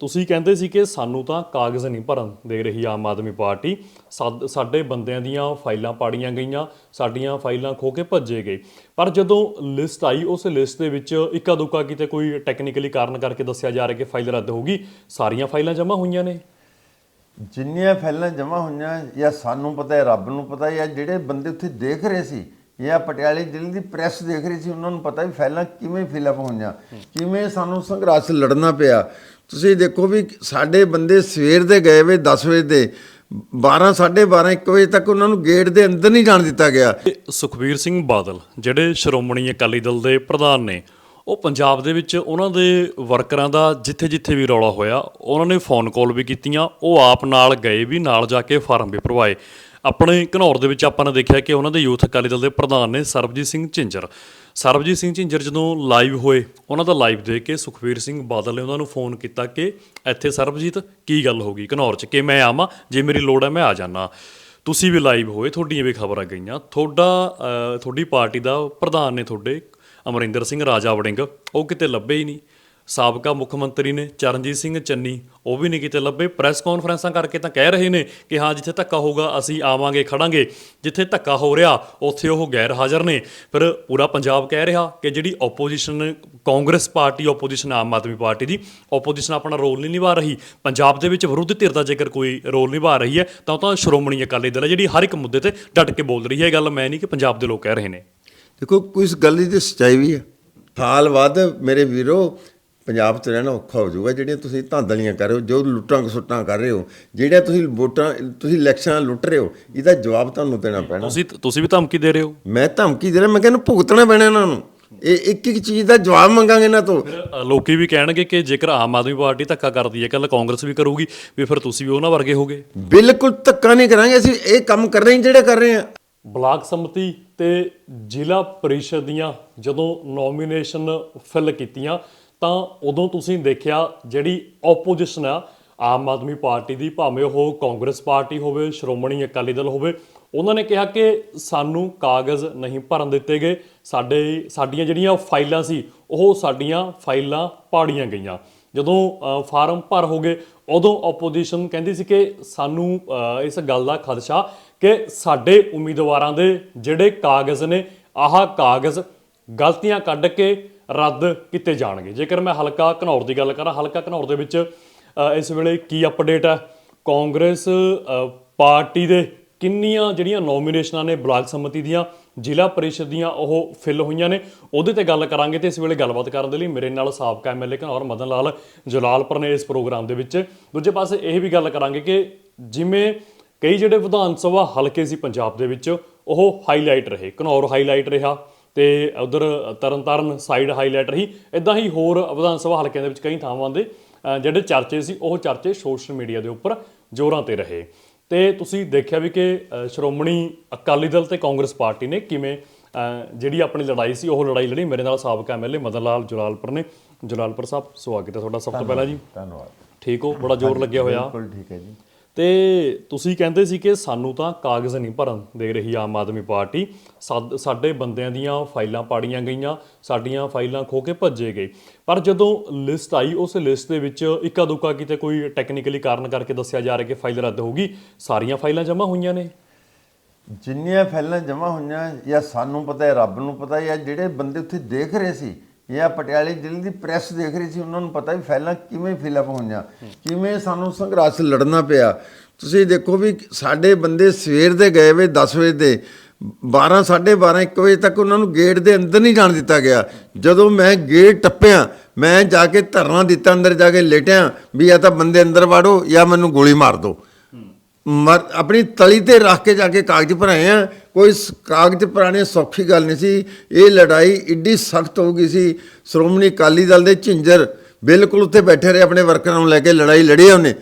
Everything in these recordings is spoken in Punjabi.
ਤੁਸੀਂ ਕਹਿੰਦੇ ਸੀ ਕਿ ਸਾਨੂੰ ਤਾਂ ਕਾਗਜ਼ ਨਹੀਂ ਭਰਨ ਦੇ ਰਹੀ ਆਮ ਆਦਮੀ ਪਾਰਟੀ। ਸਾਡ- ਸਾਡੇ ਬੰਦਿਆਂ ਦੀਆਂ ਫਾਈਲਾਂ ਪਾੜੀਆਂ ਗਈਆਂ, ਸਾਡੀਆਂ ਫਾਈਲਾਂ ਖੋ ਕੇ ਭੱਜੇ ਗਏ। ਪਰ ਜਦੋਂ ਲਿਸਟ ਆਈ, ਉਸ ਲਿਸਟ ਦੇ ਵਿੱਚ ਇੱਕਾ ਦੁੱਕਾ ਕਿਤੇ ਕੋਈ ਟੈਕਨੀਕਲੀ ਕਾਰਨ ਕਰਕੇ ਦੱਸਿਆ ਜਾ ਰਿਹਾ ਕਿ ਫਾਈਲ ਰੱਦ ਹੋਊਗੀ ਸਾਰੀਆਂ ਫਾਈਲਾਂ ਜਮ੍ਹਾਂ ਹੋਈਆਂ ਨੇ। ਜਿੰਨੀਆਂ ਫਾਈਲਾਂ ਜਮ੍ਹਾਂ ਹੋਈਆਂ, ਜਾਂ ਸਾਨੂੰ ਪਤਾ ਹੈ, ਰੱਬ ਨੂੰ ਪਤਾ ਜਾਂ ਜਿਹੜੇ ਬੰਦੇ ਉੱਥੇ ਦੇਖ ਰਹੇ ਸੀ, ਜਾਂ ਪਟਿਆਲੇ ਜ਼ਿਲ੍ਹੇ ਦੀ ਪ੍ਰੈਸ ਦੇਖ ਰਹੀ ਸੀ, ਉਹਨਾਂ ਨੂੰ ਪਤਾ ਵੀ ਫਾਈਲਾਂ ਕਿਵੇਂ ਫਿਲਅਪ ਹੋਈਆਂ, ਕਿਵੇਂ ਸਾਨੂੰ ਸੰਘਰਸ਼ ਲੜਨਾ ਪਿਆ। ਤੁਸੀਂ ਦੇਖੋ ਵੀ ਸਾਡੇ ਬੰਦੇ ਸਵੇਰ ਦੇ ਗਏ ਵੇ 10 ਵਜੇ ਦੇ 12 12:30 1 ਵਜੇ ਤੱਕ ਉਹਨਾਂ ਨੂੰ ਗੇਟ ਦੇ ਅੰਦਰ ਨਹੀਂ ਜਾਣ ਦਿੱਤਾ ਗਿਆ। ਤੇ ਸੁਖਬੀਰ ਸਿੰਘ ਬਾਦਲ, ਜਿਹੜੇ ਸ਼੍ਰੋਮਣੀ ਅਕਾਲੀ ਦਲ ਦੇ ਪ੍ਰਧਾਨ ਨੇ, ਉਹ ਪੰਜਾਬ ਦੇ ਵਿੱਚ ਉਹਨਾਂ ਦੇ ਵਰਕਰਾਂ ਦਾ ਜਿੱਥੇ-ਜਿੱਥੇ ਵੀ ਰੌਲਾ ਹੋਇਆ, ਉਹਨਾਂ ਨੇ ਫੋਨ ਕਾਲ ਵੀ ਕੀਤੀਆਂ, ਉਹ ਆਪ ਨਾਲ ਗਏ ਵੀ ਨਾਲ ਜਾ ਕੇ ਫਾਰਮ ਵੀ ਭਰਵਾਏ। ਆਪਣੇ ਘਨੌਰ ਦੇ ਵਿੱਚ ਆਪਾਂ ਨੇ ਦੇਖਿਆ ਕਿ ਉਹਨਾਂ ਦੇ ਯੂਥ ਅਕਾਲੀ ਦਲ ਦੇ ਪ੍ਰਧਾਨ ਨੇ ਸਰਬਜੀਤ ਸਿੰਘ ਝਿੰਜਰ। ਸਰਬਜੀਤ ਸਿੰਘ ਝਿੰਜਰ ਜਦੋਂ ਲਾਈਵ ਹੋਏ, ਉਹਨਾਂ ਦਾ ਲਾਈਵ ਦੇਖ ਕੇ ਸੁਖਬੀਰ ਸਿੰਘ ਬਾਦਲ ਨੇ ਉਹਨਾਂ ਨੂੰ ਫੋਨ ਕੀਤਾ ਕਿ ਇੱਥੇ ਸਰਬਜੀਤ, ਕੀ ਗੱਲ ਹੋ ਗਈ? ਘਨੌਰ 'ਚ, ਕਿ ਮੈਂ ਆਵਾਂ? ਜੇ ਮੇਰੀ ਲੋੜ ਹੈ, ਮੈਂ ਆ ਜਾਣਾ ਤੁਸੀਂ ਵੀ ਲਾਈਵ ਹੋਏ, ਤੁਹਾਡੀਆਂ ਵੀ ਖਬਰਾਂ ਗਈਆਂ। ਤੁਹਾਡਾ ਤੁਹਾਡੀ ਪਾਰਟੀ ਦਾ ਪ੍ਰਧਾਨ ਨੇ ਤੁਹਾਡੇ, ਅਮਰਿੰਦਰ ਸਿੰਘ ਰਾਜਾ ਵੜਿੰਗ, ਉਹ ਕਿਤੇ ਲੱਭੇ ਹੀ ਨਹੀਂ। ਸਾਬਕਾ ਮੁੱਖ ਮੰਤਰੀ ਨੇ ਚਰਨਜੀਤ ਸਿੰਘ ਚੰਨੀ, ਉਹ ਵੀ ਨਹੀਂ ਕਿਤੇ ਲੱਭੇ। ਪ੍ਰੈਸ ਕਾਨਫਰੰਸਾਂ ਕਰਕੇ ਤਾਂ ਕਹਿ ਰਹੇ ਨੇ ਕਿ ਹਾਂ, ਜਿੱਥੇ ਧੱਕਾ ਹੋਊਗਾ, ਅਸੀਂ ਆਵਾਂਗੇ, ਖੜਾਂਗੇ। ਜਿੱਥੇ ਧੱਕਾ ਹੋ ਰਿਹਾ, ਉੱਥੇ ਉਹ ਗੈਰ ਹਾਜ਼ਰ ਨੇ। ਫਿਰ ਪੂਰਾ ਪੰਜਾਬ ਕਹਿ ਰਿਹਾ ਕਿ ਜਿਹੜੀ opposition Congress party opposition Aam Aadmi party ਦੀ ਆਪੋਜੀਸ਼ਨ ਆਪਣਾ ਰੋਲ ਨਹੀਂ ਨਿਭਾ ਰਹੀ। ਪੰਜਾਬ ਦੇ ਵਿੱਚ ਵਿਰੋਧੀ ਧਿਰ ਦਾ ਜੇਕਰ ਕੋਈ ਰੋਲ ਨਿਭਾ ਰਹੀ ਹੈ, ਤਾਂ ਉਹ ਤਾਂ ਸ਼੍ਰੋਮਣੀ ਅਕਾਲੀ ਦਲ ਹੈ, ਜਿਹੜੀ ਹਰ ਇੱਕ ਮੁੱਦੇ ਤੇ ਡਟ ਕੇ ਬੋਲ ਰਹੀ ਹੈ। ਇਹ ਗੱਲ ਮੈਂ ਨਹੀਂ ਕਿ ਪੰਜਾਬ ਦੇ ਲੋਕ ਕਹਿ ਰਹੇ ਨੇ। ਦੇਖੋ, ਕੋਈ ਇਸ ਗੱਲ ਦੀ ਸੱਚਾਈ ਵੀ ਹੈ। ਥਾਲ ਵੱਧ ਮੇਰੇ ਵੀਰੋ ਪੰਜਾਬ 'ਚ ਰਹਿਣਾ ਔਖਾ ਹੋ ਜਾਊਗਾ ਜਿਹੜੀਆਂ ਤੁਸੀਂ ਧਾਂਦਲੀਆਂ ਕਰ ਰਹੇ ਹੋ ਜੋ ਲੁੱਟਾਂ ਖਸੁੱਟਾਂ ਕਰ ਰਹੇ ਹੋ ਜਿਹੜੀਆਂ ਤੁਸੀਂ ਵੋਟਾਂ ਤੁਸੀਂ ਇਲੈਕਸ਼ਨਾਂ ਲੁੱਟ ਰਹੇ ਹੋ ਇਹਦਾ ਜਵਾਬ ਤੁਹਾਨੂੰ ਦੇਣਾ ਪੈਣਾ। ਤੁਸੀਂ ਤੁਸੀਂ ਵੀ ਧਮਕੀ ਦੇ ਰਹੇ ਹੋ? ਮੈਂ ਧਮਕੀ ਦੇ ਰਿਹਾ ਮੈਂ ਕਹਿੰਦਾ ਭੁਗਤਣਾ ਪੈਣਾ ਇਹਨਾਂ ਨੂੰ। ਇਹ ਇੱਕ ਇੱਕ ਚੀਜ਼ ਦਾ ਜਵਾਬ ਮੰਗਾਂਗੇ ਇਹਨਾਂ ਤੋਂ। ਲੋਕੀ ਵੀ ਕਹਿਣਗੇ ਕਿ ਜੇਕਰ ਆਮ ਆਦਮੀ ਪਾਰਟੀ ਧੱਕਾ ਕਰਦੀ ਹੈ ਕੱਲ ਕਾਂਗਰਸ ਵੀ ਕਰੂਗੀ ਵੀ ਫਿਰ ਤੁਸੀਂ ਵੀ ਉਹਨਾਂ ਵਰਗੇ ਹੋਗੇ। ਬਿਲਕੁਲ ਧੱਕਾ ਨਹੀਂ ਕਰਾਂਗੇ ਅਸੀਂ ਇਹ ਕੰਮ ਕਰ ਰਹੇ ਹਾਂ ਜਿਹੜੇ ਕਰ ਰਹੇ ਹਾਂ। ਬਲਾਕ ਸੰਮਤੀ ਤੇ ਜ਼ਿਲ੍ਹਾ ਪਰਿਸ਼ਦ ਦੀਆਂ ਜਦੋਂ ਨੋਮੀਨੇਸ਼ਨ ਫਿਲ ਕੀਤੀਆਂ ਤਾਂ ਉਦੋਂ ਤੁਸੀਂ ਦੇਖਿਆ ਜਿਹੜੀ ਆਪੋਜੀਸ਼ਨ ਆ, ਆਮ ਆਦਮੀ ਪਾਰਟੀ ਦੀ, ਭਾਵੇਂ ਉਹ ਕਾਂਗਰਸ ਪਾਰਟੀ ਹੋਵੇ, ਸ਼੍ਰੋਮਣੀ ਅਕਾਲੀ ਦਲ ਹੋਵੇ, ਉਹਨਾਂ ਨੇ ਕਿਹਾ ਕਿ ਸਾਨੂੰ ਕਾਗਜ਼ ਨਹੀਂ ਭਰਨ ਦਿੱਤੇ ਗਏ। ਸਾਡੇ, ਸਾਡੀਆਂ ਜਿਹੜੀਆਂ ਫਾਈਲਾਂ ਸੀ, ਉਹ ਸਾਡੀਆਂ ਫਾਈਲਾਂ ਪਾੜੀਆਂ ਗਈਆਂ। ਜਦੋਂ ਫਾਰਮ ਭਰ ਹੋ ਗਏ, ਉਦੋਂ ਆਪੋਜੀਸ਼ਨ ਕਹਿੰਦੀ ਸੀ ਕਿ ਸਾਨੂੰ ਇਸ ਗੱਲ ਦਾ ਖਦਸ਼ਾ ਕਿ ਸਾਡੇ ਉਮੀਦਵਾਰਾਂ ਦੇ ਜਿਹੜੇ ਕਾਗਜ਼ ਨੇ, ਆਹ ਕਾਗਜ਼ ਗਲਤੀਆਂ ਕੱਢ ਕੇ ਰੱਦ ਕੀਤੇ ਜਾਣਗੇ। ਜੇਕਰ ਮੈਂ ਹਲਕਾ ਘਨੌਰ ਦੀ ਗੱਲ ਕਰਾਂ, ਹਲਕਾ ਘਨੌਰ ਦੇ ਵਿੱਚ ਇਸ ਵੇਲੇ ਕੀ ਅਪਡੇਟ ਹੈ? ਕਾਂਗਰਸ ਪਾਰਟੀ ਦੇ ਕਿੰਨੀਆਂ ਜਿਹੜੀਆਂ ਨੋਮੀਨੇਸ਼ਨਾਂ ਨੇ ਬਲਾਕ ਸਮਿਤੀ ਦੀਆਂ, ਜ਼ਿਲ੍ਹਾ ਪਰਿਸ਼ਦ ਦੀਆਂ ਉਹ ਫਿਲ ਹੋਈਆਂ ਨੇ। ਉਹਦੇ ਤੇ ਗੱਲ ਕਰਾਂਗੇ ਤੇ ਇਸ ਵੇਲੇ ਗੱਲਬਾਤ ਕਰਨ ਦੇ ਲਈ ਮੇਰੇ ਨਾਲ ਸਾਬਕਾ ਐਮਐਲਏ ਘਨੌਰ ਮਦਨ ਲਾਲ ਜਲਾਲਪੁਰ ਨੇ ਇਸ ਪ੍ਰੋਗਰਾਮ ਦੇ ਵਿੱਚ। ਦੂਜੇ ਪਾਸੇ ਇਹ ਵੀ ਗੱਲ ਕਰਾਂਗੇ ਕਿ ਜਿਵੇਂ ਕਈ ਜਿਹੜੇ ਵਿਧਾਨ ਸਭਾ ਹਲਕੇ ਸੀ ਪੰਜਾਬ ਦੇ ਵਿੱਚ, ਉਹ ਹਾਈਲਾਈਟ ਰਹੇ। ਘਨੌਰ ਹਾਈਲਾਈਟ ਰਿਹਾ। ਤੇ ਉਧਰ ਤਰਨਤਾਰਨ ਸਾਈਡ ਹਾਈਲਾਈਟ ਰਹੀ। ਇਦਾਂ ਹੀ ਹੋਰ ਵਿਧਾਨ ਸਭਾ ਹਲਕਿਆਂ ਦੇ ਵਿੱਚ ਕਈ ਥਾਵਾਂ ਦੇ ਜਿਹੜੇ ਚਰਚੇ ਸੀ ਉਹ ਚਰਚੇ ਸੋਸ਼ਲ ਮੀਡੀਆ ਦੇ ਉੱਪਰ ਜ਼ੋਰਾਂ ਤੇ ਰਹੇ। ਤੇ ਤੁਸੀਂ ਦੇਖਿਆ ਵੀ ਕਿ ਸ਼੍ਰੋਮਣੀ ਅਕਾਲੀ ਦਲ ਤੇ ਕਾਂਗਰਸ ਪਾਰਟੀ ਨੇ ਕਿਵੇਂ ਜਿਹੜੀ ਆਪਣੀ ਲੜਾਈ ਸੀ ਉਹ ਲੜਾਈ ਲੜੀ। ਮੇਰੇ ਨਾਲ ਸਾਬਕਾ ਐਮਐਲਏ ਮਦਨ ਲਾਲ ਜਲਾਲਪੁਰ ਨੇ। ਜਲਾਲਪੁਰ ਸਾਹਿਬ ਸਵਾਗਤ ਹੈ ਤੁਹਾਡਾ ਸਭ ਤੋਂ ਪਹਿਲਾਂ ਜੀ। ਧੰਨਵਾਦ। ਠੀਕ ਹੋ? ਬੜਾ ਜ਼ੋਰ ਲੱਗਿਆ ਹੋਇਆ। ਬਿਲਕੁਲ ਠੀਕ ਹੈ ਜੀ। ਤੇ ਤੁਸੀਂ ਕਹਿੰਦੇ ਸੀ ਕਿ ਸਾਨੂੰ ਤਾਂ ਕਾਗਜ਼ ਨਹੀਂ ਭਰਨ ਦੇ ਰਹੀ ਆਮ ਆਦਮੀ ਪਾਰਟੀ। ਸਾਡ- ਸਾਡੇ ਬੰਦਿਆਂ ਦੀਆਂ ਫਾਈਲਾਂ ਪਾੜੀਆਂ ਗਈਆਂ, ਸਾਡੀਆਂ ਫਾਈਲਾਂ ਖੋ ਕੇ ਭੱਜੇ ਗਏ। ਪਰ ਜਦੋਂ ਲਿਸਟ ਆਈ, ਉਸ ਲਿਸਟ ਦੇ ਵਿੱਚ ਇੱਕਾ ਦੁੱਕਾ ਕਿਤੇ ਕੋਈ ਟੈਕਨੀਕਲੀ ਕਾਰਨ ਕਰਕੇ ਦੱਸਿਆ ਜਾ ਰਿਹਾ ਕਿ ਫਾਈਲ ਰੱਦ ਹੋਊਗੀ ਸਾਰੀਆਂ ਫਾਈਲਾਂ ਜਮ੍ਹਾਂ ਹੋਈਆਂ ਨੇ। ਜਿੰਨੀਆਂ ਫਾਈਲਾਂ ਜਮ੍ਹਾਂ ਹੋਈਆਂ ਜਾਂ ਸਾਨੂੰ ਪਤਾ ਹੈ, ਰੱਬ ਨੂੰ ਪਤਾ ਹੈ ਜਾਂ ਜਿਹੜੇ ਬੰਦੇ ਉੱਥੇ ਦੇਖ ਰਹੇ ਸੀ ਜਾਂ ਪਟਿਆਲੇ ਜ਼ਿਲ੍ਹੇ ਦੀ ਪ੍ਰੈਸ ਦੇਖ ਰਹੀ ਸੀ, ਉਹਨਾਂ ਨੂੰ ਪਤਾ ਵੀ ਫੈਲਾਂ ਕਿਵੇਂ ਫਿਲਅਪ ਹੋਈਆਂ, ਕਿਵੇਂ ਸਾਨੂੰ ਸੰਘਰਸ਼ ਲੜਨਾ ਪਿਆ। ਤੁਸੀਂ ਦੇਖੋ ਵੀ ਸਾਡੇ ਬੰਦੇ ਸਵੇਰ ਦੇ ਗਏ ਵੇ 10 ਵਜੇ ਦੇ 12 12:30 1 ਵਜੇ ਤੱਕ ਉਹਨਾਂ ਨੂੰ ਗੇਟ ਦੇ ਅੰਦਰ ਨਹੀਂ ਜਾਣ ਦਿੱਤਾ ਗਿਆ। ਜਦੋਂ ਮੈਂ ਗੇਟ ਟੱਪਿਆ, ਮੈਂ ਜਾ ਕੇ ਧਰਨਾ ਦਿੱਤਾ, ਅੰਦਰ ਜਾ ਕੇ ਲੇਟਿਆ, ਵੀ ਜਾਂ ਤਾਂ ਬੰਦੇ ਅੰਦਰ ਵਾੜੋ ਜਾਂ ਮੈਨੂੰ ਗੋਲੀ ਮਾਰ ਦਿਓ। ਆਪਣੀ ਤਲੀ ਤੇ ਰੱਖ ਕੇ ਜਾ ਕੇ ਕਾਗਜ਼ ਭਰਾਏ ਆ। ਕੋਈ ਸ- ਕਾਗਜ਼ ਭਰਾਣੇ ਸੌਖੀ ਗੱਲ ਨਹੀਂ ਸੀ। ਇਹ ਲੜਾਈ ਇੱਡੀ ਸਖਤ ਹੋ ਗਈ ਸੀ। ਸ਼੍ਰੋਮਣੀ ਅਕਾਲੀ ਦਲ ਦੇ ਝਿੰਜਰ ਬਿਲਕੁਲ ਉੱਥੇ ਬੈਠੇ ਰਹੇ, ਆਪਣੇ ਵਰਕਰਾਂ ਨੂੰ ਲੈ ਕੇ ਲੜਾਈ ਲੜੀ ਉਹਨੇ।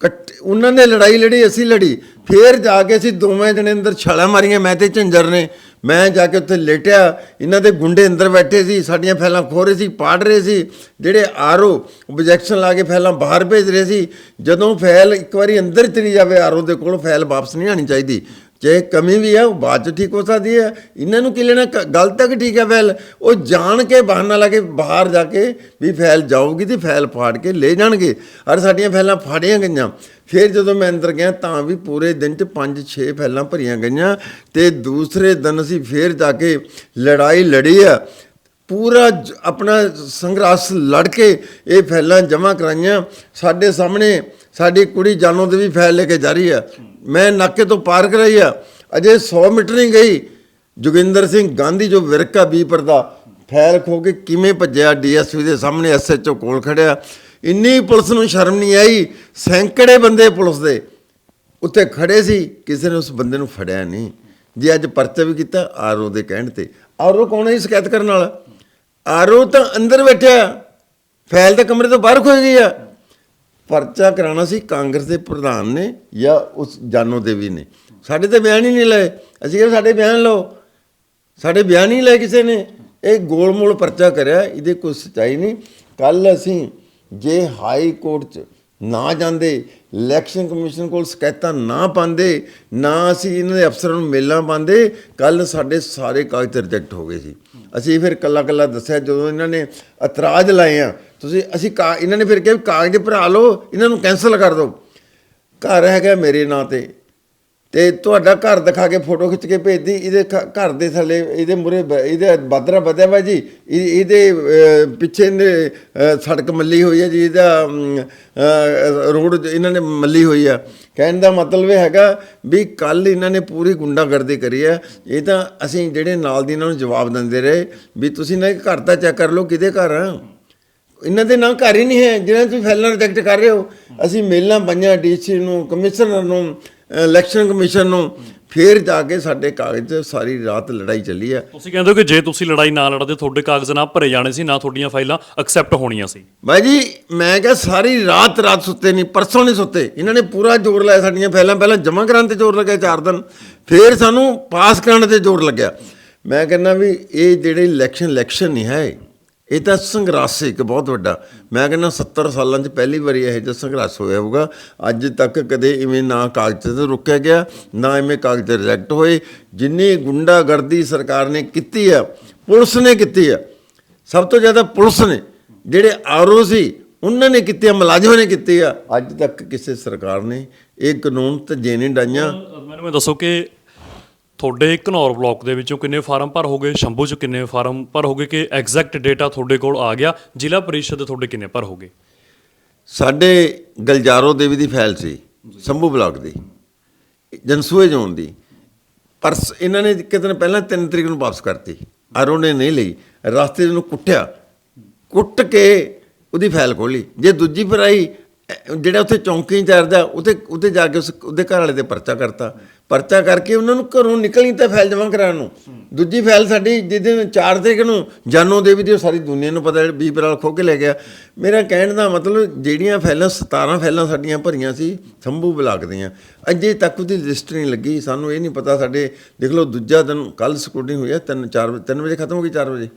ਕੱਟ- ਉਹਨਾਂ ਨੇ ਲੜਾਈ ਲੜੀ, ਅਸੀਂ ਲੜੀ। ਫੇਰ ਜਾ ਕੇ ਅਸੀਂ ਦੋਵੇਂ ਜਣੇ ਅੰਦਰ ਛਾਲਾਂ ਮਾਰੀਆਂ, ਮੈਂ ਤੇ ਝਿੰਜਰ ਨੇ। ਮੈਂ ਜਾ ਕੇ ਉੱਥੇ ਲੇਟਿਆ, ਇਹਨਾਂ ਦੇ ਗੁੰਡੇ ਅੰਦਰ ਬੈਠੇ ਸੀ, ਸਾਡੀਆਂ ਫੈਲਾਂ ਖੋਹ ਰਹੇ ਸੀ, ਪਾੜ ਰਹੇ ਸੀ, ਜਿਹੜੇ ਆਰਓ ਆਬਜੈਕਸ਼ਨ ਲਾ ਕੇ ਫੈਲਾਂ ਬਾਹਰ ਭੇਜ ਰਹੇ ਸੀ, ਜਦੋਂ ਫੈਲ ਇੱਕ ਵਾਰੀ ਅੰਦਰ ਚਲੀ ਜਾਵੇ ਆਰਓ ਦੇ ਕੋਲ ਫੈਲ ਵਾਪਸ ਨਹੀਂ ਆਣੀ ਚਾਹੀਦੀ। ਜੇ ਕਮੀ ਵੀ ਹੈ ਉਹ ਬਾਅਦ ਚ ਠੀਕ ਹੋ ਸਕਦੀ ਹੈ। ਇਹਨਾਂ ਨੂੰ ਕੀ ਲੈਣਾ? ਕ- ਗੱਲ ਤੱਕ ਠੀਕ ਹੈ ਫੈਲ? ਉਹ ਜਾਣ ਕੇ ਬਹਾਨਾ ਲਾ ਕੇ ਬਾਹਰ ਜਾ ਕੇ ਵੀ ਫੈਲ ਜਾਊਗੀ ਤੇ ਫੈਲ ਫਾੜ ਕੇ ਲੈ ਜਾਣਗੇ। ਔਰ ਸਾਡੀਆਂ ਫੈਲਾਂ ਫਾੜੀਆਂ ਗਈਆਂ। ਫਿਰ ਜਦੋਂ ਮੈਂ ਅੰਦਰ ਗਿਆ ਤਾਂ ਵੀ ਪੂਰੇ ਦਿਨ ਚ 5-6 ਫੈਲਾਂ ਭਰੀਆਂ ਗਈਆਂ ਤੇ ਦੂਸਰੇ ਦਿਨ ਅਸੀਂ ਫਿਰ ਜਾ ਕੇ ਲੜਾਈ ਲੜੀ ਆ। ਪੂਰਾ ਆਪਣਾ ਸੰਘਰਸ਼ ਲੜ ਕੇ ਇਹ ਫੈਲਾਂ ਜਮ੍ਹਾਂ ਕਰਾਈਆਂ। ਸਾਡੇ ਸਾਹਮਣੇ ਸਾਡੀ ਕੁੜੀ ਜਾਨੋ ਦੇ ਵੀ ਫੈਲ ਲੈ ਕੇ ਜਾ ਰਹੀ ਆ। ਮੈਂ ਨਾਕੇ ਤੋਂ ਪਾਰ ਕਰਾਈ ਆ। ਅਜੇ 100 ਮੀਟਰ ਨਹੀਂ ਗਈ। ਜੋਗਿੰਦਰ ਸਿੰਘ ਗਾਂਧੀ ਜੋ ਵਿਰਕਾ ਬੀਪਰ ਦਾ ਫੈਲ ਖੋ ਕੇ ਕਿਵੇਂ ਭੱਜਿਆ? ਡੀਐਸਪੀ ਦੇ ਸਾਹਮਣੇ ਐਸਐਚਓ ਕੋਲ ਖੜਿਆ। ਇੰਨੀ ਪੁਲਿਸ ਨੂੰ ਸ਼ਰਮ ਨਹੀਂ ਆਈ। ਸੈਂਕੜੇ ਬੰਦੇ ਪੁਲਿਸ ਦੇ ਉੱਤੇ ਖੜੇ ਸੀ। ਕਿਸੇ ਨੇ ਉਸ ਬੰਦੇ ਨੂੰ ਫੜਿਆ ਨਹੀਂ। ਜੇ ਅੱਜ ਪਰਚਾ ਵੀ ਕੀਤਾ ਆਰਓ ਦੇ ਕਹਿਣ ਤੇ। ਆਰਓ ਕੌਣ ਹੈ ਸ਼ਿਕਾਇਤ ਕਰਨ ਵਾਲਾ? ਆਰਓ ਤਾਂ ਅੰਦਰ ਬੈਠਿਆ। ਫੈਲ ਤਾਂ ਕਮਰੇ ਤੋਂ ਬਾਹਰ ਖੋਈ ਗਈ ਆ। ਪਰਚਾ ਕਰਾਉਣਾ ਸੀ ਕਾਂਗਰਸ ਦੇ ਪ੍ਰਧਾਨ ਨੇ ਜਾਂ ਉਸ ਜਾਨੋ ਦੇਵੀ ਨੇ। ਸਾਡੇ ਤੇ ਬਿਆਨ ਹੀ ਨਹੀਂ ਲਏ। ਅਸੀਂ ਕਿਹਾ, ਸਾਡੇ ਬਿਆਨ ਲਓ। ਸਾਡੇ ਬਿਆਨ ਹੀ ਲਏ ਕਿਸੇ ਨੇ। ਇਹ ਗੋਲਮੋਲ ਪਰਚਾ ਕਰਿਆ, ਇਹਦੇ ਕੋਈ ਸਚਾਈ ਨਹੀਂ। ਕੱਲ ਅਸੀਂ ਜੇ ਹਾਈ ਕੋਰਟ 'ਚ ਨਾ ਜਾਂਦੇ, ਇਲੈਕਸ਼ਨ ਕਮਿਸ਼ਨ ਕੋਲ ਸ਼ਿਕਾਇਤਾਂ ਨਾ ਪਾਉਂਦੇ, ਨਾ ਅਸੀਂ ਇਹਨਾਂ ਦੇ ਅਫਸਰਾਂ ਨੂੰ ਮੇਲਾਂ ਪਾਉਂਦੇ ਕੱਲ ਸਾਡੇ ਸਾਰੇ ਕਾਗਜ਼ ਰਿਜੈਕਟ ਹੋ ਗਏ ਸੀ। ਅਸੀਂ ਫਿਰ ਕੱਲਾ ਕੱਲਾ ਦੱਸਿਆ, ਜਦੋਂ ਇਹਨਾਂ ਨੇ ਇਤਰਾਜ਼ ਲਾਏ ਆ, ਤੁਸੀਂ, ਅਸੀਂ ਕਾ, ਇਹਨਾਂ ਨੇ ਫਿਰ ਕਿਹਾ ਵੀ ਕਾਗਜ਼ ਭਰਾ ਲਓ, ਇਹਨਾਂ ਨੂੰ ਕੈਨਸਲ ਕਰ ਦਿਓ। ਘਰ ਹੈਗਾ ਮੇਰੇ ਨਾਂ ਤੇ। ਤੇ ਤੁਹਾਡਾ ਘਰ ਦਿਖਾ ਕੇ ਫੋਟੋ ਖਿੱਚ ਕੇ ਭੇਜਦੀ, ਇਹਦੇ ਘ- ਘਰ ਦੇ ਥੱਲੇ, ਇਹਦੇ ਮੂਰੇ ਇਹਦੇ ਬਾਦਰਾ ਵਧਿਆ ਵਾ ਜੀ। ਇਹ- ਇਹਦੇ ਪਿੱਛੇ ਨੇ ਸੜਕ ਮੱਲੀ ਹੋਈ ਹੈ ਜੀ, ਇਹਦਾ ਰੋਡ ਇਹਨਾਂ ਨੇ ਮੱਲੀ ਹੋਈ ਆ। ਕਹਿਣ ਦਾ ਮਤਲਬ ਇਹ ਹੈਗਾ ਵੀ ਕੱਲ ਇਹਨਾਂ ਨੇ ਪੂਰੀ ਗੁੰਡਾਗਰਦੀ ਕਰੀ ਹੈ ਇਹ ਤਾਂ ਅਸੀਂ ਜਿਹੜੇ ਨਾਲ ਦੀ ਇਹਨਾਂ ਨੂੰ ਜਵਾਬ ਦਿੰਦੇ ਰਹੇ ਵੀ ਤੁਸੀਂ ਨਾ ਘਰ ਦਾ ਚੈੱਕ ਕਰ ਲਓ, ਕਿਹਦੇ ਘਰ ਆ? ਇਹਨਾਂ ਦੇ ਨਾਂ ਘਰ ਹੀ ਨਹੀਂ ਹੈ, ਜਿਹਨਾਂ ਤੁਸੀਂ ਫੈਲਾਂ ਰਿਜੈਕਟ ਕਰ ਰਹੇ ਹੋ। ਅਸੀਂ ਮੇਲਾਂ ਪਾਈਆਂ, ਡੀਸੀ ਨੂੰ, ਕਮਿਸ਼ਨਰ ਨੂੰ ਇਲੈਕਸ਼ਨ ਕਮਿਸ਼ਨ ਨੂੰ ਫੇਰ ਜਾ ਕੇ ਸਾਡੇ ਕਾਗਜ਼ 'ਚ ਸਾਰੀ ਰਾਤ ਲੜਾਈ ਚੱਲੀ ਆ। ਤੁਸੀਂ ਕਹਿੰਦੇ ਹੋ ਕਿ ਜੇ ਤੁਸੀਂ ਲੜਾਈ ਨਾ ਲੜਦੇ ਤੁਹਾਡੇ ਕਾਗਜ਼ ਨਾ ਭਰੇ ਜਾਣੇ ਸੀ ਨਾ ਤੁਹਾਡੀਆਂ ਫਾਈਲਾਂ ਐਕਸੈਪਟ ਹੋਣੀਆਂ ਸੀ। ਬਾਈ ਜੀ ਮੈਂ ਕਿਹਾ ਸਾਰੀ ਰਾਤ ਰਾਤ ਸੁੱਤੇ ਨਹੀਂ ਪਰਸੋਂ ਨਹੀਂ ਸੁੱਤੇ। ਇਹਨਾਂ ਨੇ ਪੂਰਾ ਜ਼ੋਰ ਲਾਇਆ ਸਾਡੀਆਂ ਫੈਲਾਂ ਪਹਿਲਾਂ ਜਮ੍ਹਾਂ ਕਰਾਉਣ ਤੇ ਜ਼ੋਰ ਲੱਗਿਆ ਚਾਰ ਦਿਨ ਫੇਰ ਸਾਨੂੰ ਪਾਸ ਕਰਾਉਣ ਤੇ ਜ਼ੋਰ ਲੱਗਿਆ। ਮੈਂ ਕਹਿੰਦਾ ਵੀ ਇਹ ਜਿਹੜੇ ਇਲੈਕਸ਼ਨ ਇਲੈਕਸ਼ਨ ਨਹੀਂ ਹੈ ਇਹ ਤਾਂ ਸੰਘਰਸ਼ ਇੱਕ ਬਹੁਤ ਵੱਡਾ। ਮੈਂ ਕਹਿੰਦਾ 70 ਸਾਲਾਂ 'ਚ ਪਹਿਲੀ ਵਾਰੀ ਇਹ ਜਿਹਾ ਸੰਘਰਸ਼ ਹੋਇਆ ਹੋਊਗਾ। ਅੱਜ ਤੱਕ ਕਦੇ ਇਵੇਂ ਨਾ ਕਾਗਜ਼ ਤੇ ਰੁਕਿਆ ਗਿਆ ਨਾ ਇਵੇਂ ਕਾਗਜ਼ ਰਿਜੈਕਟ ਹੋਏ। ਜਿੰਨੀ ਗੁੰਡਾਗਰਦੀ ਸਰਕਾਰ ਨੇ ਕੀਤੀ ਆ ਪੁਲਿਸ ਨੇ ਕੀਤੀ ਆ ਸਭ ਤੋਂ ਜ਼ਿਆਦਾ ਪੁਲਿਸ ਨੇ ਜਿਹੜੇ ਆਰਓ ਸੀ ਉਹਨਾਂ ਨੇ ਕੀਤੇ ਆ, ਮੁਲਾਜ਼ਮਾਂ ਨੇ ਕੀਤੀ ਆ। ਅੱਜ ਤੱਕ ਕਿਸੇ ਸਰਕਾਰ ਨੇ ਇਹ ਕਾਨੂੰਨ ਤੇ ਜੇ ਨਹੀਂ ਡਾਈਆਂ। ਮੈਨੂੰ ਦੱਸੋ ਕਿ ਤੁਹਾਡੇ ਘਨੌਰ ਬਲਾਕ ਦੇ ਵਿੱਚੋਂ ਕਿੰਨੇ ਫਾਰਮ ਭਰ ਹੋ ਗਏ? ਸ਼ੰਭੂ ਚ ਕਿੰਨੇ ਫਾਰਮ ਭਰ ਹੋ ਗਏ ਕਿ ਐਗਜ਼ੈਕਟ ਡੇਟਾ ਤੁਹਾਡੇ ਕੋਲ ਆ ਗਿਆ? ਜ਼ਿਲ੍ਹਾ ਪਰਿਸ਼ਦ ਤੁਹਾਡੇ ਕਿੰਨੇ ਭਰ ਹੋ ਗਏ? ਸਾਡੇ ਗਲਜਾਰੋ ਦੇਵੀ ਦੀ ਫਾਈਲ ਸੀ ਸੰਭੂ ਬਲਾਕ ਦੀ ਜਨਸੂਏ ਜ਼ੋਨ ਦੀ। ਪਰ ਇਹਨਾਂ ਨੇ ਦਿਨ ਪਹਿਲਾਂ 3 ਤਰੀਕ ਨੂੰ ਵਾਪਸ ਕਰਤੀ। ਆਰਓ ਨੇ ਨਹੀਂ ਲਈ। ਰਸਤੇ ਉਹਨੂੰ ਕੁੱਟਿਆ। ਕੁੱਟ ਕੇ ਉਹਦੀ ਫਾਈਲ ਖੋਲੀ ਜੇ ਦੂਜੀ ਅਹ ਜਿਹੜਾ ਉੱਥੇ ਚੌਂਕੀ ਇੰਚਾਰਜ ਆ, ਉੱਥੇ ਉੱਥੇ ਜਾ ਕੇ ਉਸ, ਉਹਦੇ ਘਰ ਵਾਲੇ ਤੇ ਪਰਚਾ ਕਰਤਾ। ਪਰਚਾ ਕਰਕੇ ਉਹਨਾਂ ਨੂੰ ਘਰੋਂ ਨਿਕਲਣੀ ਤਾਂ ਫੈਲ ਜਮ੍ਹਾਂ ਕਰਾਉਣ ਨੂੰ। ਦੂਜੀ ਫੈਲ ਸਾਡੀ, ਜਿਹਦੇ 4 ਤਰੀਕ ਨੂੰ, ਜਾਨੋ ਦੇਵੀ ਦੀ ਉਹ ਸਾਰੀ ਦੁਨੀਆ ਨੂੰ ਪਤਾ ਵੀ ਬਰਾਲ ਖੋ ਕੇ ਲੈ ਗਿਆ। ਮੇਰਾ ਕਹਿਣ ਦਾ ਮਤਲਬ, ਜਿਹੜੀਆਂ ਫੈਲਾਂ 17 ਫੈਲਾਂ ਸਾਡੀਆਂ ਭਰੀਆਂ ਸੀ, ਸੰਭੂ ਬਲਾਕ ਦੀਆਂ। ਅਜੇ ਤੱਕ ਉਹਦੀ ਲਿਸਟ ਨਹੀਂ ਲੱਗੀ, ਸਾਨੂੰ ਇਹ ਨਹੀਂ ਪਤਾ ਸਾਡੇ, ਦੇਖ ਲਓ, ਦੂਜਾ ਦਿਨ ਕੱਲ ਸਕੂਟਿੰਗ ਹੋਈ ਹੈ 3 4 3 ਵਜੇ ਖਤਮ ਹੋ ਗਈ 4 ਵਜੇ।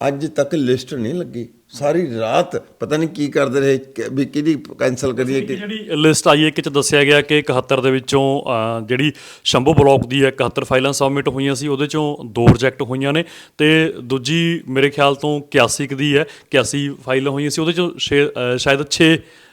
ਅੱਜ ਤੱਕ ਲਿਸਟ ਨਹੀਂ ਲੱਗੀ। ਸਾਰੀ ਰਾਤ ਪਤਾ ਨਹੀਂ ਕੀ ਕਰਦੇ ਰਹੇ ਕਿ- ਵੀ ਕਿਹਦੀ ਕੈਨਸਲ ਕਰੀਏ ਕਿ ਜਿਹੜੀ ਲਿਸਟ ਆਈ ਹੈ ਕਿ ਚ ਦੱਸਿਆ ਗਿਆ ਕਿ 71 ਦੇ ਵਿੱਚੋਂ ਅਹ, ਜਿਹੜੀ ਸ਼ੰਭੂ ਬਲਾਕ ਦੀ ਹੈ 71 ਫਾਈਲਾਂ ਸਬਮਿਟ ਹੋਈਆਂ ਸੀ ਉਹਦੇ ਚੋਂ ਦੋ ਰਿਜੈਕਟ ਹੋਈਆਂ ਨੇ ਤੇ ਦੂਜੀ ਮੇਰੇ ਖਿਆਲ ਤੋਂ 81 ਕੁ ਦੀ ਹੈ 81 ਫਾਈਲਾਂ ਹੋਈਆਂ ਸੀ ਉਹਦੇ ਚੋਂ ਛੇ- ਅਹ, ਸ਼ਾਇਦ 6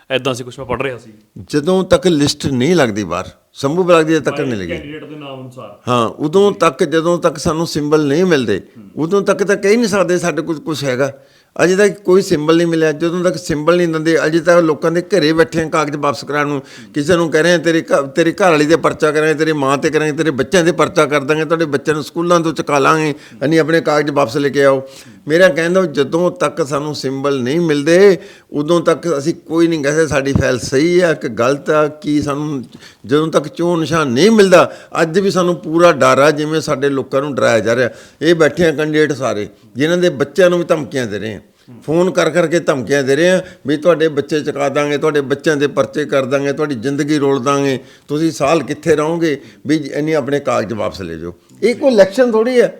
ਐਦਾਂ ਸੀ ਕੁਝ ਮੈਂ ਪੜ ਰਿਹਾ ਸੀ। ਜਦੋਂ ਤੱਕ ਲਿਸਟ ਨਹੀਂ ਲੱਗਦੀ ਬਾਹਰ ਸੰਭੂ ਬਲਾਕ ਦੀ ਤੱਕ ਨਹੀਂ ਲੱਗੀ। ਕੈਂਡੀਡੇਟ ਦੇ ਨਾਮ ਅਨੁਸਾਰ। ਹਾਂ ਉਦੋਂ ਤੱਕ ਜਦੋਂ ਤੱਕ ਸਾਨੂੰ ਸਿੰਬਲ ਨਹੀਂ ਮਿਲਦੇ ਉਦੋਂ ਤੱਕ ਤਾਂ ਕਹਿ ਨਹੀਂ ਸਕਦੇ ਸਾਡੇ ਕੋਲ ਕੁਝ ਹੈਗਾ। ਅਜੇ ਤੱਕ ਕੋਈ ਸਿੰਬਲ ਨਹੀਂ ਮਿਲਿਆ। ਜਦੋਂ ਤੱਕ ਸਿੰਬਲ ਨਹੀਂ ਦਿੰਦੇ ਅਜੇ ਤੱਕ ਲੋਕਾਂ ਦੇ ਘਰੇ ਬੈਠੇ ਕਾਗਜ਼ ਵਾਪਸ ਕਰਾਉਣ ਨੂੰ। ਕਿਸੇ ਨੂੰ ਕਹਿ ਰਹੇ ਤੇਰੇ ਤੇਰੇ ਘਰ ਵਾਲੀ ਦੇ ਪਰਚਾ ਕਰਾਂਗੇ ਤੇਰੀ ਮਾਂ ਤੇ ਕਰਾਂਗੇ ਤੇਰੇ ਬੱਚਿਆਂ ਦੇ ਪਰਚਾ ਕਰ ਦਾਂਗੇ ਤੁਹਾਡੇ ਬੱਚਿਆਂ ਨੂੰ ਸਕੂਲਾਂ ਤੋਂ ਚੁਕਾ ਲਾਂਗੇ। ਅਨੀ ਆਪਣੇ ਕਾਗਜ਼ ਵਾਪਸ ਲੈ ਕੇ ਆਓ। ਮੇਰਾ ਕਹਿੰਦਾ ਜਦੋਂ ਤੱਕ ਸਾਨੂੰ ਸਿੰਬਲ ਨਹੀਂ ਮਿਲਦੇ, ਉਦੋਂ ਤੱਕ ਅਸੀਂ ਕੋਈ ਨਹੀਂ ਕਹਿੰਦੇ ਸਾਡੀ ਫਾਈਲ ਸਹੀ ਆ ਕਿ ਗਲਤ ਆ, ਕੀ ਸਾਨੂੰ ਜਦੋਂ ਤੱਕ ਚੋਣ ਨਿਸ਼ਾਨ ਨਹੀਂ ਮਿਲਦਾ, ਅੱਜ ਵੀ ਸਾਨੂੰ ਪੂਰਾ ਡਰ ਆ ਜਿਵੇਂ ਸਾਡੇ ਲੋਕਾਂ ਨੂੰ ਡਰਾਇਆ ਜਾ ਰਿਹਾ। ਇਹ ਬੈਠੇ ਆ ਕੈਂਡੀਡੇਟ ਸਾਰੇ, ਜਿਨ੍ਹਾਂ ਦੇ ਬੱਚਿਆਂ ਨੂੰ ਵੀ ਧਮਕੀਆਂ ਦੇ ਰਹੇ ਆ। ਫੋਨ ਕਰ ਕਰਕੇ ਧਮਕੀਆਂ ਦੇ ਰਹੇ ਆ ਵੀ ਤੁਹਾਡੇ ਬੱਚੇ ਚੁਕਾ ਦਾਂਗੇ, ਤੁਹਾਡੇ ਬੱਚਿਆਂ ਦੇ ਪਰਚੇ ਕਰ ਦਾਂਗੇ, ਤੁਹਾਡੀ ਜ਼ਿੰਦਗੀ ਰੋਲ ਦਾਂਗੇ, ਤੁਸੀਂ ਸਾਲ ਕਿੱਥੇ ਰਹੋਗੇ, ਵੀ ਇੰਨੀ ਆਪਣੇ ਕਾਗਜ਼ ਵਾਪਸ ਲੈ ਜਾਓ। ਇਹ ਕੋਈ ਇਲੈਕਸ਼ਨ ਥੋੜੀ ਹੈ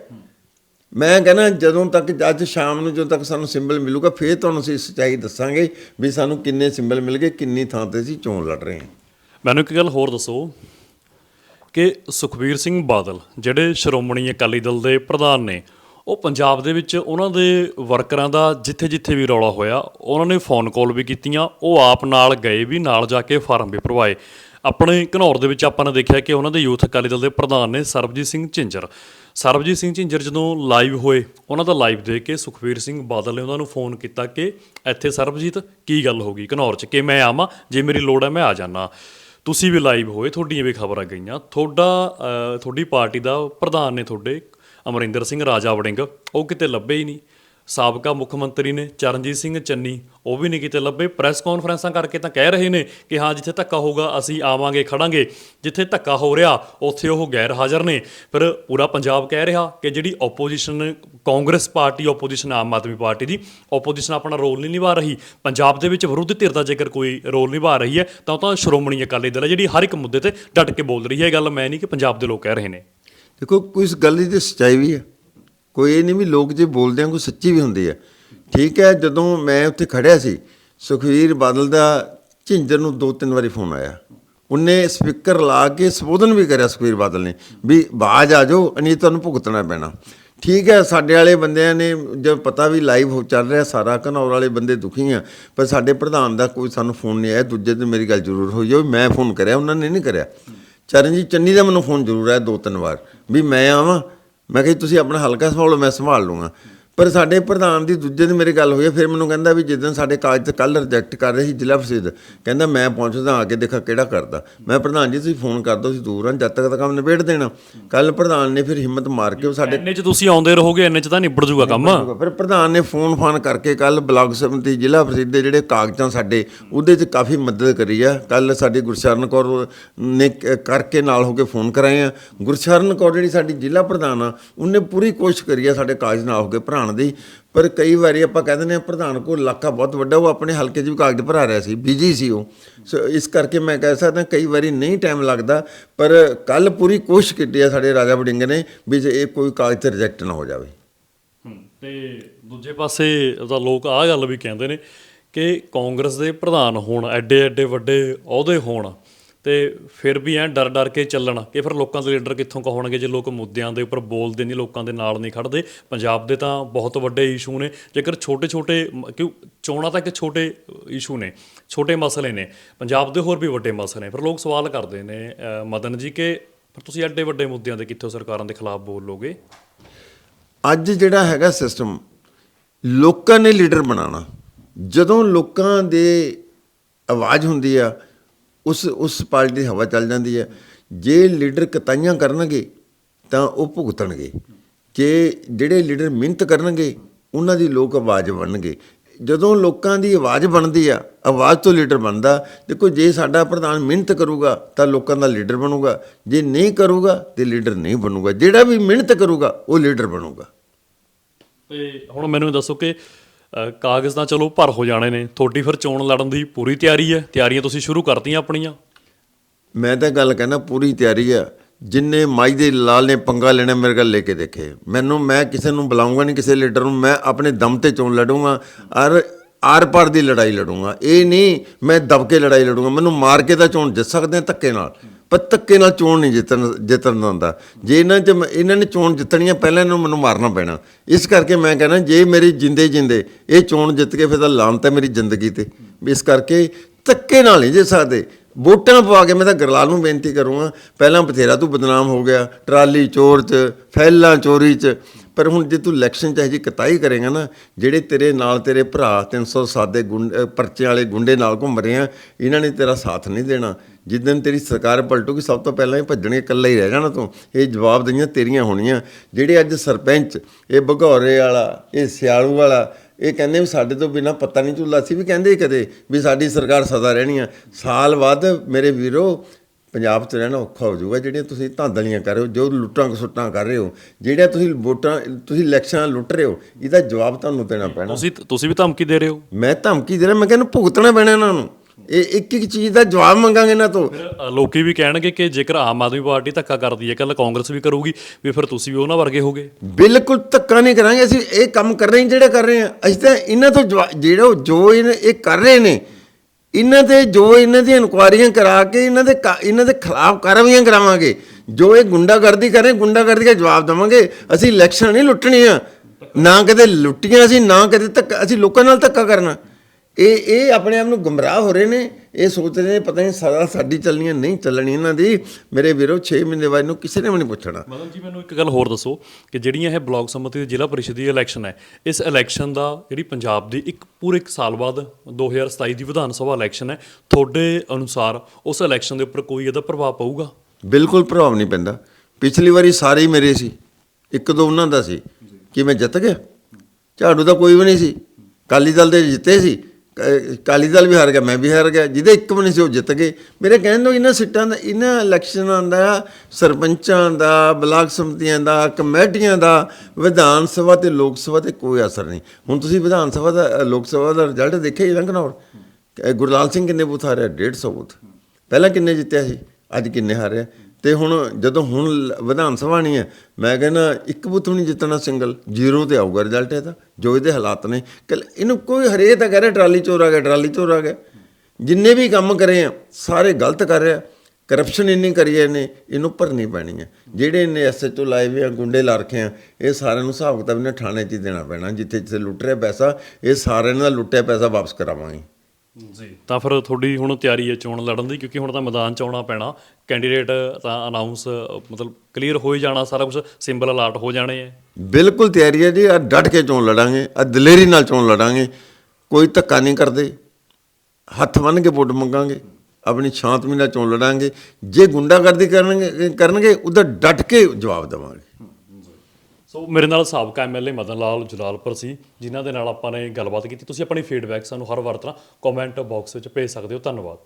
ਮੈਂ ਕਹਿੰਦਾ ਜਦੋਂ ਤੱਕ ਅੱਜ ਸ਼ਾਮ ਨੂੰ ਜਦੋਂ ਤੱਕ ਸਾਨੂੰ ਸਿੰਬਲ ਮਿਲੂਗਾ, ਫੇਰ ਤੁਹਾਨੂੰ ਅਸੀਂ ਸੱਚਾਈ ਦੱਸਾਂਗੇ ਵੀ ਸਾਨੂੰ ਕਿੰਨੇ ਸਿੰਬਲ ਮਿਲ ਗਏ, ਕਿੰਨੀ ਥਾਂ ਤੇ ਅਸੀਂ ਚੋਣ ਲੜ ਰਹੇ ਹਾਂ। ਮੈਨੂੰ ਇੱਕ ਗੱਲ ਹੋਰ ਦੱਸੋ ਕਿ ਸੁਖਬੀਰ ਸਿੰਘ ਬਾਦਲ, ਜਿਹੜੇ ਸ਼੍ਰੋਮਣੀ ਅਕਾਲੀ ਦਲ ਦੇ ਪ੍ਰਧਾਨ ਨੇ, ਉਹ ਪੰਜਾਬ ਦੇ ਵਿੱਚ ਉਹਨਾਂ ਦੇ ਵਰਕਰਾਂ ਦਾ ਜਿੱਥੇ-ਜਿੱਥੇ ਵੀ ਰੌਲਾ ਹੋਇਆ, ਉਹਨਾਂ ਨੇ ਫੋਨ ਕਾਲ ਵੀ ਕੀਤੀਆਂ, ਉਹ ਆਪ ਨਾਲ ਗਏ ਵੀ ਨਾਲ ਜਾ ਕੇ ਫਾਰਮ ਵੀ ਭਰਵਾਏ। ਆਪਣੇ ਘਨੌਰ ਦੇ ਵਿੱਚ ਆਪਾਂ ਨੇ ਦੇਖਿਆ ਕਿ ਉਹਨਾਂ ਦੇ ਯੂਥ ਅਕਾਲੀ ਦਲ ਦੇ ਪ੍ਰਧਾਨ ਨੇ ਸਰਬਜੀਤ ਸਿੰਘ ਝਿੰਜਰ। ਸਰਬਜੀਤ ਸਿੰਘ ਝਿੰਜਰ ਜਦੋਂ ਲਾਈਵ ਹੋਏ, ਉਹਨਾਂ ਦਾ ਲਾਈਵ ਦੇਖ ਕੇ ਸੁਖਬੀਰ ਸਿੰਘ ਬਾਦਲ ਨੇ ਉਹਨਾਂ ਨੂੰ ਫੋਨ ਕੀਤਾ ਕਿ ਇੱਥੇ ਸਰਬਜੀਤ, ਕੀ ਗੱਲ ਹੋ ਗਈ? ਘਨੌਰ 'ਚ, ਕਿ ਮੈਂ ਆਵਾਂ? ਜੇ ਮੇਰੀ ਲੋੜ ਹੈ, ਮੈਂ ਆ ਜਾਣਾ ਤੁਸੀਂ ਵੀ ਲਾਈਵ ਹੋਏ, ਤੁਹਾਡੀਆਂ ਵੀ ਖਬਰਾਂ ਗਈਆਂ। ਤੁਹਾਡਾ ਤੁਹਾਡੀ ਪਾਰਟੀ ਦਾ ਪ੍ਰਧਾਨ ਨੇ ਤੁਹਾਡੇ, ਅਮਰਿੰਦਰ ਸਿੰਘ ਰਾਜਾ ਵੜਿੰਗ, ਉਹ ਕਿਤੇ ਲੱਭੇ ਹੀ ਨਹੀਂ। ਸਾਬਕਾ ਮੁੱਖ ਮੰਤਰੀ ਨੇ ਚਰਨਜੀਤ ਸਿੰਘ ਚੰਨੀ, ਉਹ ਵੀ ਨਹੀਂ ਕਿਤੇ ਲੱਭੇ। ਪ੍ਰੈਸ ਕਾਨਫਰੰਸਾਂ ਕਰਕੇ ਤਾਂ ਕਹਿ ਰਹੇ ਨੇ ਕਿ ਹਾਂ, ਜਿੱਥੇ ਧੱਕਾ ਹੋਊਗਾ, ਅਸੀਂ ਆਵਾਂਗੇ, ਖੜਾਂਗੇ। ਜਿੱਥੇ ਧੱਕਾ ਹੋ ਰਿਹਾ, ਉੱਥੇ ਉਹ ਗੈਰ ਹਾਜ਼ਰ ਨੇ। ਪਰ ਪੂਰਾ ਪੰਜਾਬ ਕਹਿ ਰਿਹਾ ਕਿ ਜਿਹੜੀ opposition Congress party opposition Aam Aadmi party ਦੀ ਆਪੋਜੀਸ਼ਨ ਆਪਣਾ ਰੋਲ ਨਹੀਂ ਨਿਭਾ ਰਹੀ। ਪੰਜਾਬ ਦੇ ਵਿੱਚ ਵਿਰੋਧੀ ਧਿਰ ਦਾ ਜੇਕਰ ਕੋਈ ਰੋਲ ਨਿਭਾ ਰਹੀ ਹੈ, ਤਾਂ ਉਹ ਤਾਂ ਸ਼੍ਰੋਮਣੀ ਅਕਾਲੀ ਦਲ ਹੈ, ਜਿਹੜੀ ਹਰ ਇੱਕ ਮੁੱਦੇ ਤੇ ਡਟ ਕੇ ਬੋਲ ਰਹੀ ਹੈ। ਇਹ ਗੱਲ ਮੈਂ ਨਹੀਂ ਕਿ ਪੰਜਾਬ ਦੇ ਲੋਕ ਕਹਿ ਰਹੇ ਨੇ। ਦੇਖੋ, ਕੋਈ ਇਸ ਗੱਲ ਦੀ ਸੱਚਾਈ ਵੀ ਹੈ। ਕੋਈ ਇਹ ਨਹੀਂ ਵੀ ਲੋਕ ਜੇ ਬੋਲਦੇ ਆ, ਕੋਈ ਸੱਚੀ ਵੀ ਹੁੰਦੀ ਹੈ ਠੀਕ ਹੈ, ਜਦੋਂ ਮੈਂ ਉੱਥੇ ਖੜਿਆ ਸੀ, ਸੁਖਵੀਰ ਬਾਦਲ ਦਾ ਝਿੰਜਰ ਨੂੰ ਦੋ ਤਿੰਨ ਵਾਰੀ ਫੋਨ ਆਇਆ। ਉਹਨੇ ਸਪੀਕਰ ਲਾ ਕੇ ਸੰਬੋਧਨ ਵੀ ਕਰਿਆ ਸੁਖਵੀਰ ਬਾਦਲ ਨੇ, ਵੀ ਬਾਜ ਆ ਜਾਓ ਨਹੀਂ ਤੁਹਾਨੂੰ ਭੁਗਤਣਾ ਪੈਣਾ। ਠੀਕ ਹੈ, ਸਾਡੇ ਵਾਲੇ ਬੰਦਿਆਂ ਨੇ ਜਦ ਪਤਾ ਵੀ ਲਾਈਵ ਹੋ ਚੱਲ ਰਿਹਾ, ਸਾਰਾ ਘਨੌਰ ਵਾਲੇ ਬੰਦੇ ਦੁਖੀ ਆ, ਪਰ ਸਾਡੇ ਪ੍ਰਧਾਨ ਦਾ ਕੋਈ ਸਾਨੂੰ ਫੋਨ ਨਹੀਂ ਆਇਆ, ਦੂਜੇ ਦਿਨ ਮੇਰੀ ਗੱਲ ਜ਼ਰੂਰ ਹੋਈ ਉਹ ਮੈਂ ਫੋਨ ਕਰਿਆ, ਉਹਨਾਂ ਨੇ ਨਹੀਂ ਕਰਿਆ। ਚਰਨਜੀਤ ਚੰਨੀ ਦਾ ਮੈਨੂੰ ਫੋਨ ਜ਼ਰੂਰ ਆਇਆ ਦੋ ਤਿੰਨ ਵਾਰ, ਵੀ ਮੈਂ ਆਵਾਂ ਮੈਂ ਕਿਹਾ ਜੀ ਤੁਸੀਂ ਆਪਣਾ ਹਲਕਾ ਸੰਭਾਲੋ ਮੈਂ ਸੰਭਾਲ ਲੂੰਗਾ। ਪਰ ਸਾਡੇ ਪ੍ਰਧਾਨ ਦੀ ਦੂਜੇ ਦਿਨ ਮੇਰੀ ਗੱਲ ਹੋਈ ਫਿਰ ਮੈਨੂੰ ਕਹਿੰਦਾ ਵੀ ਜਿੱਦਣ ਸਾਡੇ ਕਾਗਜ਼ ਕੱਲ ਰਿਜੈਕਟ ਕਰ ਰਹੇ ਸੀ ਜ਼ਿਲ੍ਹਾ ਪ੍ਰਸਿੱਧ ਕਹਿੰਦਾ ਮੈਂ ਪਹੁੰਚਦਾ ਆ ਕੇ ਦੇਖਾ ਕਿਹੜਾ ਕਰਦਾ। ਮੈਂ ਪ੍ਰਧਾਨ ਜੀ ਤੁਸੀਂ ਫੋਨ ਕਰ ਦਿਓ ਅਸੀਂ ਦੂਰ ਹਾਂ ਜਦ ਤੱਕ ਤਾਂ ਕੰਮ ਨਿਬੇੜ ਦੇਣਾ। ਕੱਲ ਪ੍ਰਧਾਨ ਨੇ ਫਿਰ ਹਿੰਮਤ ਮਾਰ ਕੇ ਉਹ ਸਾਡੇ ਇੰਨੇ 'ਚ ਤੁਸੀਂ ਆਉਂਦੇ ਰਹੋਗੇ ਇੰਨੇ 'ਚ ਤਾਂ ਨਿਬੜ ਜੂਗਾ ਕੰਮ। ਫਿਰ ਪ੍ਰਧਾਨ ਨੇ ਫੋਨ ਫਾਨ ਕਰਕੇ ਕੱਲ ਬਲਾਕ ਸਮਿਤੀ ਜ਼ਿਲ੍ਹਾ ਪ੍ਰਸਿੱਧ ਦੇ ਜਿਹੜੇ ਕਾਗਜ਼ਾਂ ਸਾਡੇ ਉਹਦੇ 'ਚ ਕਾਫੀ ਮਦਦ ਕਰੀ ਆ। ਕੱਲ ਸਾਡੀ ਗੁਰਸ਼ਰਨ ਕੌਰ ਨੇ ਕਰਕੇ ਨਾਲ ਹੋ ਕੇ ਫੋਨ ਕਰਾਏ ਆ। ਗੁਰਸ਼ਰਨ ਕੌਰ ਜਿਹੜੀ ਸਾਡੀ ਜ਼ਿਲ੍ਹਾ ਪ੍ਰਧਾਨ ਆ ਉਹਨੇ ਪੂਰੀ ਕੋਸ਼ਿਸ਼ ਕਰੀ ਆ ਸਾਡੇ ਕਾਗਜ਼ ਨਾਲ ਹੋ ਕੇ ਭਰਾਉਣ ਦੀ, ਪਰ ਕਈ ਵਾਰੀ ਆਪਾਂ ਕਹਿ ਦਿੰਦੇ ਆ ਪ੍ਰਧਾਨ ਕੋਲ ਇਲਾਕਾ ਬਹੁਤ ਵੱਡਾ, ਉਹ ਆਪਣੇ ਹਲਕੇ 'ਚ ਵੀ ਕਾਗਜ਼ ਭਰਾ ਰਿਹਾ ਸੀ ਬਿਜ਼ੀ ਸੀ ਉਹ। ਸੋ ਇਸ ਕਰਕੇ ਮੈਂ ਕਹਿ ਸਕਦਾ ਕਈ ਵਾਰੀ ਨਹੀਂ ਟਾਈਮ ਲੱਗਦਾ, ਪਰ ਕੱਲ ਪੂਰੀ ਕੋਸ਼ਿਸ਼ ਕੀਤੀ ਹੈ ਸਾਡੇ ਰਾਜਾ ਵੜਿੰਗ ਨੇ ਵੀ ਜੇ ਇਹ ਕੋਈ ਕਾਗਜ਼ ਤੇ ਰਿਜੈਕਟ ਨਾ ਹੋ ਜਾਵੇ। ਤੇ ਦੂਜੇ ਪਾਸੇ ਤਾਂ ਲੋਕ ਆਹ ਗੱਲ ਵੀ ਕਹਿੰਦੇ ਨੇ ਕਿ ਕਾਂਗਰਸ ਦੇ ਪ੍ਰਧਾਨ ਹੋਣ ਐਡੇ ਐਡੇ ਵੱਡੇ ਅਹੁਦੇ ਹੋਣ ਤੇ ਫਿਰ ਵੀ ਐ ਡਰ ਡਰ ਕੇ ਚੱਲਣ ਕਿ ਫਿਰ ਲੋਕਾਂ ਦੇ ਲੀਡਰ ਕਿੱਥੋਂ ਕਹੋਣਗੇ ਜੇ ਲੋਕ ਮੁੱਦਿਆਂ ਦੇ ਉੱਪਰ ਬੋਲਦੇ ਨਹੀਂ, ਲੋਕਾਂ ਦੇ ਨਾਲ ਨਹੀਂ ਖੜਦੇ ਪੰਜਾਬ ਦੇ ਤਾਂ ਬਹੁਤ ਵੱਡੇ ਇਸ਼ੂ ਨੇ। ਜੇਕਰ ਛੋਟੇ ਛੋਟੇ ਕਿਉਂ ਚੋਣਾਂ ਤਾਂ ਇੱਕ ਛੋਟੇ ਇਸ਼ੂ ਨੇ, ਛੋਟੇ ਮਸਲੇ ਨੇ। ਪੰਜਾਬ ਦੇ ਹੋਰ ਵੀ ਵੱਡੇ ਮਸਲੇ ਨੇ। ਫਿਰ ਲੋਕ ਸਵਾਲ ਕਰਦੇ ਨੇ ਮਦਨ ਜੀ ਕਿ ਫਿਰ ਤੁਸੀਂ ਐਡੇ ਵੱਡੇ ਮੁੱਦਿਆਂ ਦੇ ਕਿੱਥੋਂ ਸਰਕਾਰਾਂ ਦੇ ਖਿਲਾਫ ਬੋਲੋਗੇ? ਅੱਜ ਜਿਹੜਾ ਹੈਗਾ ਸਿਸਟਮ ਲੋਕਾਂ ਨੇ ਲੀਡਰ ਬਣਾਉਣਾ। ਜਦੋਂ ਲੋਕਾਂ ਦੇ ਆਵਾਜ਼ ਹੁੰਦੀ ਆ ਉਸ ਉਸ ਪਾਰਟੀ ਦੀ ਹਵਾ ਚੱਲ ਜਾਂਦੀ ਹੈ। ਜੇ ਲੀਡਰ ਕਤਾਈਆਂ ਕਰਨਗੇ, ਤਾਂ ਉਹ ਭੁਗਤਣਗੇ। ਜੇ ਜਿਹੜੇ ਲੀਡਰ ਮਿਹਨਤ ਕਰਨਗੇ, ਉਹਨਾਂ ਦੀ ਲੋਕ ਆਵਾਜ਼ ਬਣਨਗੇ। ਜਦੋਂ ਲੋਕਾਂ ਦੀ ਆਵਾਜ਼ ਬਣਦੀ ਆ, ਆਵਾਜ਼ ਤੋਂ ਲੀਡਰ ਬਣਦਾ। ਦੇਖੋ, ਜੇ ਸਾਡਾ ਪ੍ਰਧਾਨ ਮਿਹਨਤ ਕਰੂਗਾ, ਤਾਂ ਲੋਕਾਂ ਦਾ ਲੀਡਰ ਬਣੂਗਾ। ਜੇ ਨਹੀਂ ਕਰੂਗਾ, ਤੇ ਲੀਡਰ ਨਹੀਂ ਬਣੂਗਾ। ਜਿਹੜਾ ਵੀ ਮਿਹਨਤ ਕਰੂਗਾ, ਉਹ ਲੀਡਰ ਬਣੂਗਾ। ਤੇ ਹੁਣ ਮੈਨੂੰ ਦੱਸੋ ਕਿ ਕਾਗਜ਼ ਤਾਂ ਚਲੋ ਭਰ ਹੋ ਜਾਣੇ ਨੇ। ਤੁਹਾਡੀ ਫਿਰ ਚੋਣ ਲੜਨ ਦੀ ਪੂਰੀ ਤਿਆਰੀ ਹੈ। ਤਿਆਰੀਆਂ ਤੁਸੀਂ ਸ਼ੁਰੂ ਕਰਤੀਆਂ ਆਪਣੀਆਂ। ਮੈਂ ਤਾਂ ਗੱਲ ਕਹਿੰਦਾ ਪੂਰੀ ਤਿਆਰੀ ਆ। ਜਿੰਨੇ ਮਾਈ ਦੇ ਲਾਲ ਨੇ ਪੰਗਾ ਲੈਣਾ ਮੇਰੇ ਗੱਲ ਲੈ ਕੇ ਦੇਖੇ। ਮੈਨੂੰ ਮੈਂ ਕਿਸੇ ਨੂੰ ਬੁਲਾਉਂਗਾ ਨਹੀਂ, ਕਿਸੇ ਲੀਡਰ ਨੂੰ, ਮੈਂ ਆਪਣੇ ਦਮ ਤੇ ਚੋਣ ਲੜੂੰਗਾ। ਔਰ ਆਰ ਪਾਰ ਦੀ ਲੜਾਈ ਲੜੂੰਗਾ। ਇਹ ਨਹੀਂ ਮੈਂ ਦਬ ਕੇ ਲੜਾਈ ਲੜੂੰਗਾ। ਮੈਨੂੰ ਮਾਰ ਕੇ ਤਾਂ ਚੋਣ ਜਿੱਤ ਸਕਦੇ ਆ ਧੱਕੇ ਨਾਲ। ਪਰ ਧੱਕੇ ਨਾਲ ਚੋਣ ਨਹੀਂ ਜਿੱਤਣ ਜਿੱਤਣ ਦਿੰਦਾ ਜੇ ਇਹਨਾਂ ਚ ਮੈਂ- ਇਹਨਾਂ ਨੇ ਚੋਣ ਜਿੱਤਣੀਆਂ, ਪਹਿਲਾਂ ਇਹਨਾਂ ਨੂੰ ਮੈਨੂੰ ਮਾਰਨਾ ਪੈਣਾ। ਇਸ ਕਰਕੇ ਮੈਂ ਕਹਿੰਦਾ, ਜੇ ਮੇਰੀ ਜਿੰਦੇ ਜਿੰਦੇ ਇਹ ਚੋਣ ਜਿੱਤ ਕੇ ਫਿਰ ਤਾਂ ਲਾਂਤ ਹੈ ਮੇਰੀ ਜ਼ਿੰਦਗੀ ਤੇ। ਇਸ ਕਰਕੇ ਧੱਕੇ ਨਾਲ ਨਹੀਂ ਜਿੱਤ ਸਕਦੇ। ਵੋਟਾਂ ਪਵਾ ਕੇ ਮੈਂ ਤਾਂ ਗਰਲਾਲ ਨੂੰ ਬੇਨਤੀ ਕਰੂੰਗਾ, ਪਹਿਲਾਂ ਬਥੇਰਾ ਤੂੰ ਬਦਨਾਮ ਹੋ ਗਿਆ, ਟਰਾਲੀ ਚੋਰ ਚ, ਫੈਲਾਂ ਚੋਰੀ ਚ। ਪਰ ਹੁਣ ਜੇ ਤੂੰ ਇਲੈਕਸ਼ਨ ਚ ਇਹ ਜੀ ਕਤਾਈ ਕਰੇਗਾ ਨਾ, ਜਿਹੜੇ ਤੇਰੇ ਨਾਲ ਤੇਰੇ ਭਰਾ 307 ਦੇ ਗੁੰਡ- ਅਹ ਪਰਚੇ ਵਾਲੇ ਗੁੰਡੇ ਨਾਲ ਘੁੰਮ ਰਹੇ ਆ, ਇਹਨਾਂ ਨੇ ਤੇਰਾ ਸਾਥ ਨਹੀਂ ਦੇਣਾ। ਜਿੱਦਨ ਤੇਰੀ ਸਰਕਾਰ ਪਲਟੂਗੀ ਸਭ ਤੋਂ ਪਹਿਲਾਂ ਹੀ ਭੱਜਣੇ ਇਕੱਲਾ ਹੀ ਰਹਿ ਜਾਣਾ ਤੂੰ। ਇਹ ਜਵਾਬ ਦਈਆਂ ਤੇਰੀਆਂ ਹੋਣੀਆਂ। ਜਿਹੜੇ ਅੱਜ ਸਰਪੰਚ ਇਹ ਭਗੌਰੇ ਵਾਲਾ ਇਹ ਸਿਆਲੂ ਵਾਲਾ ਇਹ ਕਹਿੰਦੇ ਵੀ ਸਾਡੇ ਤੋਂ ਬਿਨਾ ਪਤਾ ਨਹੀਂ ਝੁੱਲਾ ਸੀ ਵੀ ਕਹਿੰਦੇ ਕਦੇ ਵੀ ਸਾਡੀ ਸਰਕਾਰ ਸਦਾ ਰਹਿਣੀ ਆ। ਸਾਲ ਬਾਅਦ ਮੇਰੇ ਵੀਰੋ ਪੰਜਾਬ 'ਚ ਰਹਿਣਾ ਔਖਾ ਹੋ ਜਾਊਗਾ। ਜਿਹੜੀਆਂ ਤੁਸੀਂ ਧਾਂਦਲੀਆਂ ਕਰ ਰਹੇ ਹੋ ਜੋ ਲੁੱਟਾਂ ਖਸੁੱਟਾਂ ਕਰ ਰਹੇ ਹੋ ਜਿਹੜੀਆਂ ਤੁਸੀਂ ਵੋਟਾਂ ਤੁਸੀਂ ਇਲੈਕਸ਼ਨਾਂ ਲੁੱਟ ਰਹੇ ਹੋ ਇਹਦਾ ਜਵਾਬ ਤੁਹਾਨੂੰ ਦੇਣਾ ਪੈਣਾ। ਤੁਸੀਂ ਤੁਸੀਂ ਵੀ ਧਮਕੀ ਦੇ ਰਹੇ ਹੋ। ਮੈਂ ਧਮਕੀ ਦੇ ਰਿਹਾ ਮੈਂ ਕਹਿੰਦਾ ਭੁਗਤਣਾ ਪੈਣਾ ਇਹਨਾਂ ਨੂੰ। ਇਹ ਇੱਕ ਇੱਕ ਚੀਜ਼ ਦਾ ਜਵਾਬ ਮੰਗਾਂਗੇ ਇਹਨਾਂ ਤੋਂ। ਲੋਕੀ ਵੀ ਕਹਿਣਗੇ ਕਿ ਜੇਕਰ ਆਮ ਆਦਮੀ ਪਾਰਟੀ ਧੱਕਾ ਕਰਦੀ ਹੈ ਕੱਲ ਕਾਂਗਰਸ ਵੀ ਕਰੂਗੀ ਵੀ ਫਿਰ ਤੁਸੀਂ ਵੀ ਉਹਨਾਂ ਵਰਗੇ ਹੋਗੇ। ਬਿਲਕੁਲ ਧੱਕਾ ਨਹੀਂ ਕਰਾਂਗੇ ਅਸੀਂ ਇਹ ਕੰਮ ਕਰ ਰਹੇ ਹਾਂ ਜਿਹੜੇ ਕਰ ਰਹੇ ਹਾਂ। ਅਸੀਂ ਤਾਂ ਇਹਨਾਂ ਤੋਂ ਜਿਹੜਾ ਜੋ ਇਹ ਕਰ ਰਹੇ ਨੇ ਇਹਨਾਂ ਤੇ ਜੋ ਇਹਨਾਂ ਦੀ ਇਨਕੁਆਇਰੀਆਂ ਕਰਾ ਕੇ ਇਹਨਾਂ ਦੇ ਇਹਨਾਂ ਦੇ ਖਿਲਾਫ ਕਾਰਵਾਈਆਂ ਕਰਾਵਾਂਗੇ। ਜੋ ਇਹ ਗੁੰਡਾਗਰਦੀ ਕਰੇ ਗੁੰਡਾਗਰਦੀ ਦਾ ਜਵਾਬ ਦੇਵਾਂਗੇ। ਅਸੀਂ ਇਲੈਕਸ਼ਨ ਨਹੀਂ ਲੁੱਟਣੀਆਂ। ਨਾ ਕਦੇ ਲੁੱਟੀਆਂ ਸੀ ਨਾ ਕਦੇ ਧੱਕਾ ਅਸੀਂ ਲੋਕਾਂ ਨਾਲ ਧੱਕਾ ਕਰਨਾ। ਇਹ ਇਹ ਆਪਣੇ ਆਪ ਨੂੰ ਗੁੰਮਰਾਹ ਹੋ ਰਹੇ ਨੇ। ਇਹ ਸੋਚ ਰਹੇ ਨੇ ਪਤਾ ਨਹੀਂ ਸਦਾ ਸਾਡੀ ਚੱਲਣੀਆਂ ਨਹੀਂ ਚੱਲਣੀ ਇਹਨਾਂ ਦੀ। ਮੇਰੇ ਵੀਰੋ 6 ਮਹੀਨੇ ਬਾਅਦ ਨੂੰ ਕਿਸੇ ਨੇ ਵੀ ਨਹੀਂ ਪੁੱਛਣਾ। ਮਦਨ ਜੀ ਮੈਨੂੰ ਇੱਕ ਗੱਲ ਹੋਰ ਦੱਸੋ ਕਿ ਜਿਹੜੀਆਂ ਇਹ ਬਲਾਕ ਸੰਮਤੀ ਤੇ ਜ਼ਿਲ੍ਹਾ ਪਰਿਸ਼ਦ ਦੀ ਇਲੈਕਸ਼ਨ ਹੈ ਇਸ ਇਲੈਕਸ਼ਨ ਦਾ ਜਿਹੜੀ ਪੰਜਾਬ ਦੀ ਇੱਕ ਪੂਰੇ ਇੱਕ ਸਾਲ ਬਾਅਦ 2027 ਦੀ ਵਿਧਾਨ ਸਭਾ ਇਲੈਕਸ਼ਨ ਹੈ ਤੁਹਾਡੇ ਅਨੁਸਾਰ ਉਸ ਇਲੈਕਸ਼ਨ ਦੇ ਉੱਪਰ ਕੋਈ ਇਹਦਾ ਪ੍ਰਭਾਵ ਪਊਗਾ? ਬਿਲਕੁਲ ਪ੍ਰਭਾਵ ਨਹੀਂ ਪੈਂਦਾ। ਪਿਛਲੀ ਵਾਰੀ ਸਾਰੇ ਹੀ ਮੇਰੇ ਸੀ। ਇੱਕ ਦੋ ਉਹਨਾਂ ਦਾ ਸੀ। ਕਿ ਮੈਂ ਜਿੱਤ ਗਿਆ? ਝਾੜੂ ਦਾ ਕੋਈ ਵੀ ਨਹੀਂ ਸੀ। ਕਾਲੀ ਦਲ ਦੇ ਜਿੱਤੇ ਸੀ। ਕਾਲੀ ਦਲ ਵੀ ਹਾਰ ਗਿਆ, ਮੈਂ ਵੀ ਹਾਰ ਗਿਆ, ਜਿਹਦੇ ਇੱਕ ਵੀ ਨਹੀਂ ਸੀ ਉਹ ਜਿੱਤ ਗਏ। ਮੇਰੇ ਕਹਿਣ ਤੋਂ ਇਹਨਾਂ ਸਿੱਟਾਂ ਦਾ, ਇਹਨਾਂ ਇਲੈਕਸ਼ਨਾਂ ਦਾ, ਸਰਪੰਚਾਂ ਦਾ, ਬਲਾਕ ਸਮਤੀਆਂ ਦਾ, ਕਮੇਟੀਆਂ ਦਾ, ਵਿਧਾਨ ਸਭਾ ਤੇ ਲੋਕ ਸਭਾ ਤੇ ਕੋਈ ਅਸਰ ਨਹੀਂ। ਹੁਣ ਤੁਸੀਂ ਵਿਧਾਨ ਸਭਾ ਦਾ, ਲੋਕ ਸਭਾ ਦਾ ਰਿਜ਼ਲਟ ਦੇਖਿਆ ਹੀ ਨਾ ਗੁਰਲਾਲ ਸਿੰਘ ਕਿੰਨੇ ਬੂਥ ਹਾਰਿਆ? 150 ਬੂਥ। ਪਹਿਲਾਂ ਕਿੰਨੇ ਜਿੱਤਿਆ ਸੀ? ਅੱਜ ਕਿੰਨੇ ਹਾਰਿਆ? ਤੇ ਹੁਣ ਜਦੋਂ ਹੁਣ ਲ- ਵਿਧਾਨ ਸਭਾ ਨਹੀਂ ਹੈ, ਮੈਂ ਕਹਿੰਦਾ ਇੱਕ ਬੂਥ ਵੀ ਨਹੀਂ ਜਿੱਤਣਾ ਸਿੰਗਲ, ਜ਼ੀਰੋ ਤੇ ਆਊਗਾ ਰਿਜ਼ਲਟ ਇਹਦਾ ਜੋ ਇਹਦੇ ਹਾਲਾਤ ਨੇ। ਕਿ ਇਹਨੂੰ ਕੋਈ ਹਰੇ ਤਾਂ ਕਹਿ ਰਿਹਾ ਟਰਾਲੀ ਚੋਰ ਆ ਗਿਆ, ਟਰਾਲੀ ਚੋਰ ਆ ਗਿਆ। ਜਿੰਨੇ ਵੀ ਕੰਮ ਕਰੇ ਆ, ਸਾਰੇ ਗਲਤ ਕਰ ਰਿਹਾ। ਕਰਪਸ਼ਨ ਇੰਨੀ ਕਰੀ ਇਹਨੇ, ਇਹਨੂੰ ਭਰਨੀ ਪੈਣੀ ਹੈ ਜਿਹੜੇ ਇਹਨੇ ਐਸਐਚਓ ਲਾਏ ਵੀ ਆ, ਗੁੰਡੇ ਲਾ ਰੱਖੇ ਆ, ਇਹ ਸਾਰਿਆਂ ਨੂੰ ਹਿਸਾਬ ਕਿਤਾਬ ਨੇ ਥਾਣੇ 'ਚ ਹੀ ਦੇਣਾ ਪੈਣਾ, ਜਿੱਥੇ ਜਿੱਥੇ ਲੁੱਟ ਰਿਹਾ ਪੈਸਾ, ਇਹ ਸਾਰਿਆਂ ਦਾ ਲੁੱਟਿਆ ਪੈਸਾ ਵਾਪਸ ਕਰਾਵਾਂਗੇ। ਜੀ। ਤਾਂ ਫਿਰ ਤੁਹਾਡੀ ਹੁਣ ਤਿਆਰੀ ਹੈ ਚੋਣ ਲੜਨ ਦੀ ਕਿਉਂਕਿ ਹੁਣ ਤਾਂ ਮੈਦਾਨ ਚ ਆਉਣਾ ਪੈਣਾ। ਕੈਂਡੀਡੇਟ ਤਾਂ ਅਨਾਉਂਸ ਮਤਲਬ ਕਲੀਅਰ ਹੋ ਹੀ ਜਾਣਾ ਸਾਰਾ ਕੁਝ ਸਿੰਬਲ ਅਲਾਟ ਹੋ ਜਾਣੇ ਹੈ। ਬਿਲਕੁਲ ਤਿਆਰੀ ਹੈ ਜੀ ਆ ਡਟ ਕੇ ਚੋਣ ਲੜਾਂਗੇ ਆ ਦਲੇਰੀ ਨਾਲ ਚੋਣ ਲੜਾਂਗੇ। ਕੋਈ ਧੱਕਾ ਨਹੀਂ ਕਰਦੇ। ਹੱਥ ਬੰਨ੍ਹ ਕੇ ਵੋਟ ਮੰਗਾਂਗੇ। ਆਪਣੀ ਸ਼ਾਂਤਮਈ ਨਾਲ ਚੋਣ ਲੜਾਂਗੇ। ਜੇ ਗੁੰਡਾਗਰਦੀ ਕਰਨਗੇ ਕਰਨਗੇ ਉਹਦਾ ਡਟ ਕੇ ਜਵਾਬ ਦੇਵਾਂਗੇ। ਸੋ ਮੇਰੇ ਨਾਲ ਸਾਬਕਾ ਐਮਐਲਏ ਮਦਨ ਲਾਲ ਜਲਾਲਪੁਰ ਸੀ, ਜਿਨ੍ਹਾਂ ਦੇ ਨਾਲ ਆਪਾਂ ਨੇ ਗੱਲਬਾਤ ਕੀਤੀ। ਤੁਸੀਂ ਆਪਣੀ ਫੀਡਬੈਕ ਸਾਨੂੰ ਹਰ ਵਾਰ ਤਰ੍ਹਾਂ ਕਮੈਂਟ ਬਾਕਸ ਵਿੱਚ ਭੇਜ ਸਕਦੇ ਹੋ। ਧੰਨਵਾਦ।